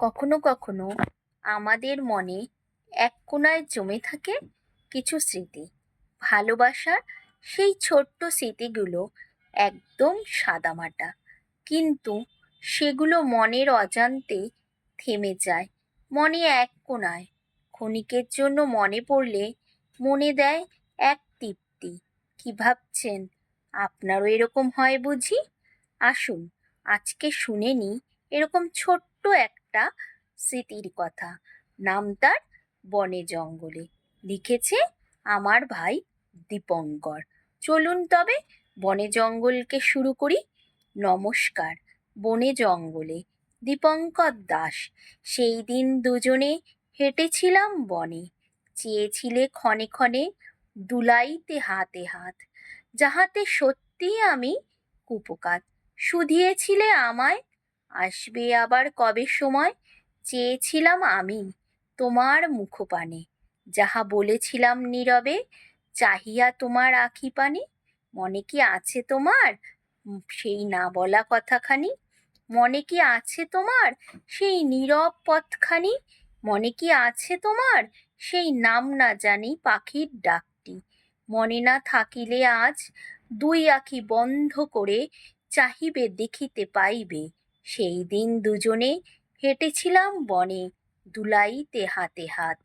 কখনো কখনো আমাদের মনে এক কোণায় জমে থাকে কিছু স্মৃতি। ভালোবাসার সেই ছোট্ট স্মৃতিগুলো একদম সাদামাটা। কিন্তু সেগুলো মনের অজান্তে থেমে যায়, মনে এক কোণায়। ক্ষণিকের জন্য মনে পড়লে মনে দেয় এক তৃপ্তি। কি ভাবছেন? আপনারও এরকম হয় বুঝি? আসুন, আজকে শুনে নিই এরকম ছোট্ট একটা স্মৃতির কথা। নাম তার বনে জঙ্গলে। লিখেছে আমার ভাই দীপঙ্কর। চলুন তবে বনে জঙ্গলকে শুরু করি। নমস্কার, বনে জঙ্গলে দীপঙ্কর দাস। সেই দিন দুজনে হেঁটেছিলাম বনে। চেয়েছিলে ক্ষণে ক্ষণে দুলাইতে হাতে হাত। যাহাতে সত্যিই আমি কুপোকাত শুধিয়েছিলে আমায় আসবে আবার কবে সময়? চেয়েছিলাম আমি তোমার মুখপানে। যাহা বলেছিলাম নীরবে, চাহিয়া তোমার আখি পানে। মনে কি আছে তোমার? সেই না বলা কথাখানি। মনে কি আছে তোমার? সেই নীরব পথখানি। মনে কি আছে তোমার? সেই নাম না জানি পাখির ডাকটি। মনে না থাকিলে আজ দুই আখি বন্ধ করে চাহিবে দেখিতে পাইবে। সেই দিন দুজনে হেঁটেছিলাম বনে দুলাইতে হাতে হাত।